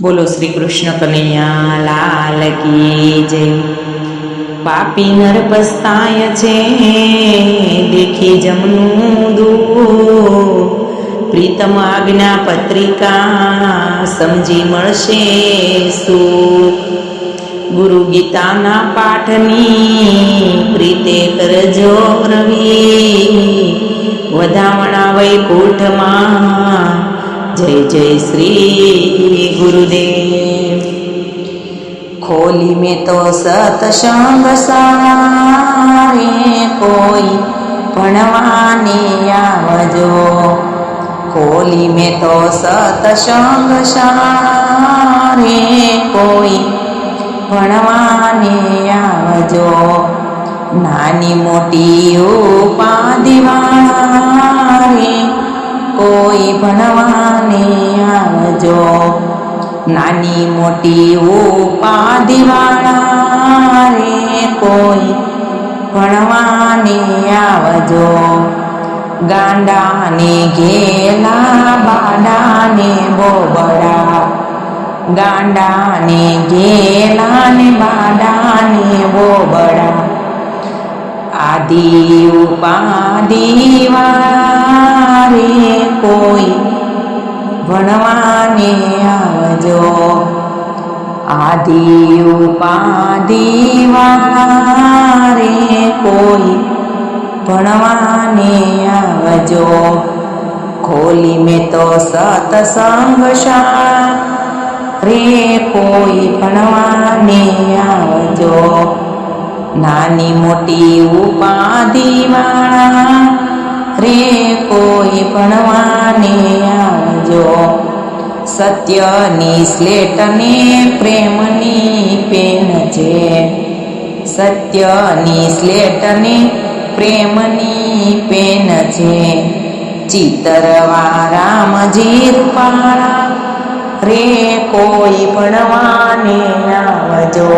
બોલો શ્રી કૃષ્ણ કનૈયા લાલ કી જય. પાપી નર પસ્તાય છે, દેખી જમનું દૂર પ્રીતમ આજ્ઞા પત્રિકા સમજી મળશે સુખ. ગુરુ ગીતાના પાઠની પ્રીતે કરજો પ્રવી વધામણા વૈકુંઠમાં જય જય શ્રી ગુરુદેવ. ખોલી મેં તો સતસંગ સારે કોઈ ભણવાને આવજો. ખોલી મેં તો સતસંગ સારે કોઈ ભણવાને આવજો. નાની મોટી ઉપાધિવાળારે કોઈ ભણવાને આવજો. નાની મોટી ઉપાધિવાળારે કોઈ ભણવાને આવજો. ગાંડાને ઘેલા બાડાને બોબડા. ગાંડાને ઘેલાને બાડાને બોબડા. આદિ ઉપાધિવારે કોઈ ભણવાને આવજો. આદિ ઉપાધિવારે કોઈ ભણવાને આવજો. ખોલી મેં તો સતસંગ રે કોઈ ભણવાને આવજો. નાની મોટી ઉપાધિવાળા રે કોઈ ભણવાને આવજો. સત્યની સ્લેટને પ્રેમની પેન છે. સત્યની સ્લેટને પ્રેમની પેન છે. ચિતરવા રામજી પાળા રે કોઈ ભણવાને આવજો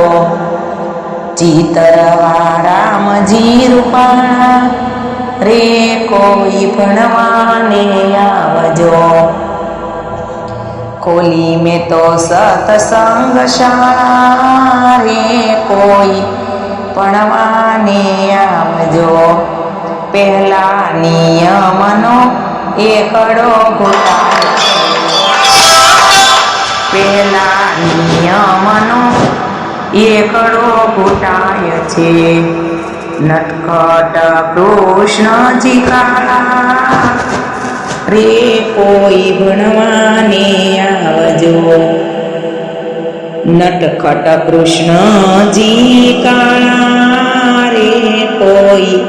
ચિતરવા રામજી રૂપાળા રે કોઈ ભણવાને આવજો ખોલી મેં તો સતસંગ શાળા રે કોઈ ભણવાને આવજો પહેલા નિયમનો એકડો ઘૂટાય પહેલા નિયમનો એકડો ઘૂટાય છે નટખટ કૃષ્ણજી કાળા રે કોઈ ભણવાને આવજો નટખટ કૃષ્ણજી કાળા રે કોઈ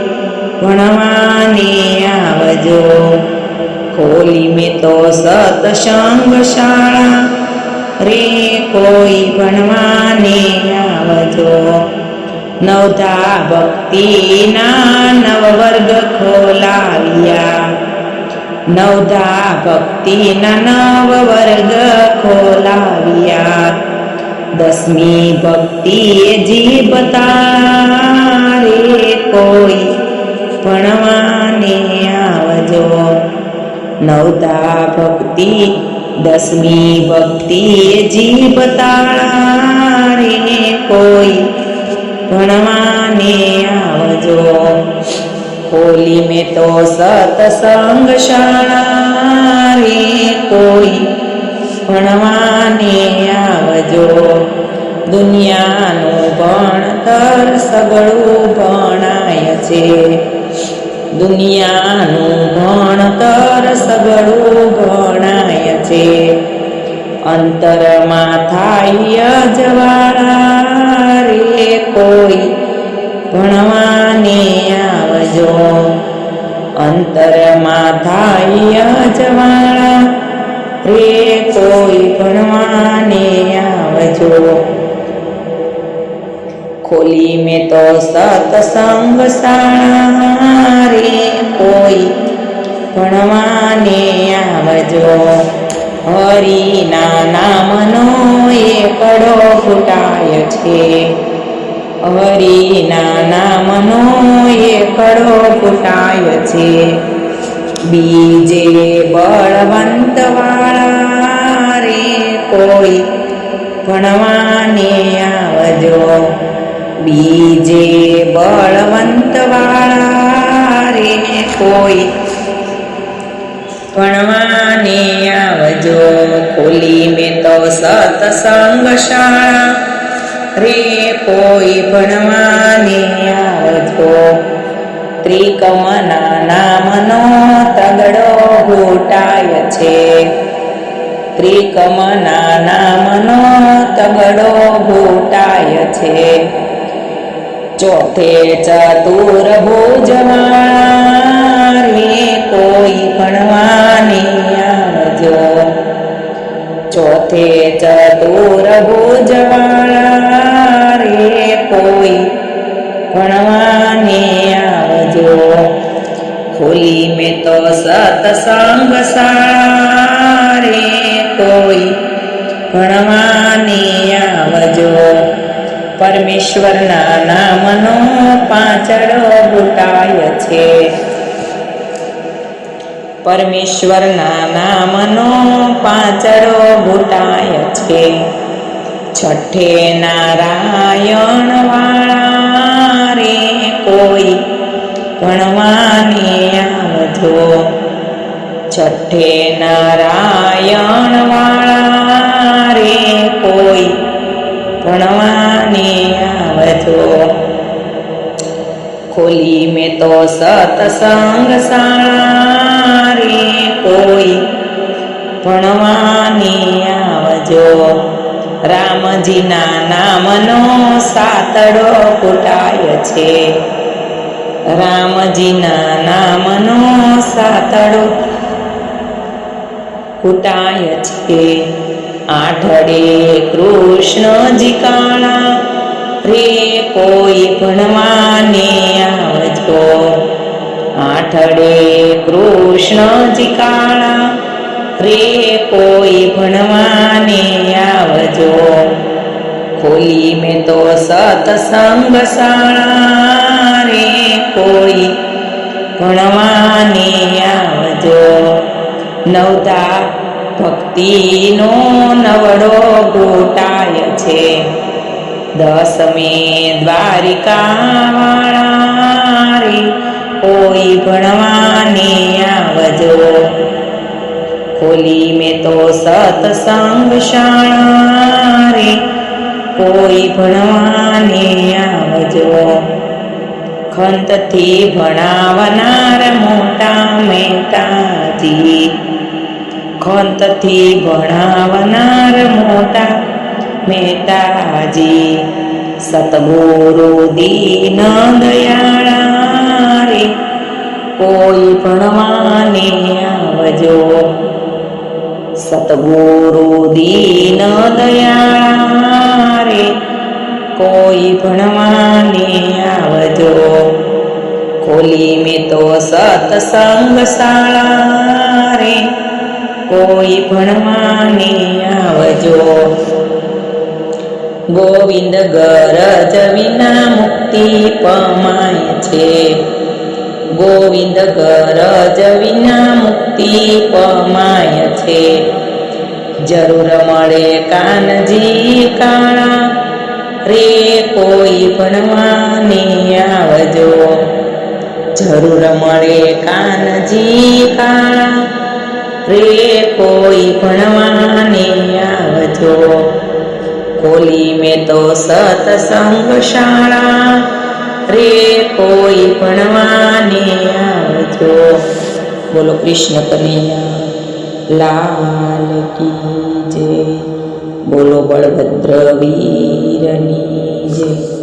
ભણવાને આવજો. ખોલી મેં તો સતસંગ શાળા રે કોઈ ભણવાને આવજો. નવધા ભક્તિના નવ વર્ગ ખોલાવ્યા. નવધા ભક્તિના નવ વર્ગ ખોલાવ્યા દસમી ભક્તિએ જીભ રે કોઈ ભણવાને આવજો નવધા ભક્તિ દસમી ભક્તિએ જીભ રે કોઈ ભણવાને આવજો મેં તો સતસંગ શાળા રે કોઈ ભણવાને આવજો દુનિયાનું ભણતર સગળું ભણાય છે દુનિયાનું ભણતર સગળું ભણાય છે અંતરમાં થાય જવાળા રે કોઈ ભણવાને આવજો અંતરમાં થાય જવાળા રે કોઈ ભણવાને આવજો. ખોલી મેં તો સતસંગ શાળા, રે કોઈ ભણવાને આવજો. હરિના નામનો એ પડો ફૂટાય છે. હરિના નામનો એ કડો ફૂટાયો છે. બીજે બળવંત વાળા રે કોઈ ભણવાને આવજો. બીજે બળવંત વાળા રે કોઈ ભણવાને આવજો. ખોલી મેં તો સત્સંગ શાળા રે કોઈ ભણવાને ત્રિકમના નામનો તગડો ઘૂંટાય છે. ત્રિકમના નામનો તગડો ઘૂંટાય છે. ચોથે ચતુર્ભુજવાળા રે કોઈ ભણવાને આવજો. ચોથે ચતુર્ભુજવાળા કોઈ ભણવાને આવજો. ખોલી મેં તો સતસંગ સારે કોઈ. ભણવાને આવજો. પરમેશ્વરના નામનો પાંચડો ઘૂંટાય છે. પરમેશ્વરના નામનો પાંચડો ઘૂંટાય છે. છઠ્ઠે નારાયણ વાળા રે કોઈ ભણવાને આવજો. છઠ્ઠે નારાયણ વાળા રે કોઈ ભણવાને આવજો. ખોલી મેં તો સતસંગ શાળા રે કોઈ ભણવાની આવજો. રામજીના નામનો સાતડો ફૂટાય છે. રામજીના નામનો સાતડો ફૂટાય છે. આઠડે કૃષ્ણજી કાળા રે કોઈ ભણવાને આવજો. આઠડે કૃષ્ણજી કાળા રે કોઈ ભણવાને આવજો. ખોલી મેં તો સતસંગ શાળા કોઈ ભણવાને આવજો. નવતા ભક્તિનો નવડો ગોટાય છે. દસમે દ્વારિકા રે કોઈ ભણવાને આવજો. ખોલી મેં તો સતસંગ શાળા રે કોઈ ભણવાને આવજો ખંતથી ભણાવનાર મોટા મહેતાજી ખંતથી ભણાવનાર મોટા મહેતાજી સતગુરુ દીન દયાળા રે કોઈ ભણવાને સતગુરુ દીન દયાળા રે કોઈ ભણવાને આવજો. ખોલી મેં તો સતસંગ શાળા કોઈ ભણવાને આવજો. ગોવિંદ ગરજ વિના મુક્તિ પમાય છે. ગોવિંદ ગરજ વિના મુક્તિ પમાય છે. જરૂર મળે કાનજી કાળા રે કોઈ ભણવાને આવજો. જરૂર મળે કાનજી કાળા રે કોઈ ભણવાને આવજો. ખોલી મેં તો સતસંગ શાળા. રે કોઈ ભણવાને આવજો. બોલો કૃષ્ણ કનૈયા. લાલ કી જય બોલો બળભદ્ર વીરની જય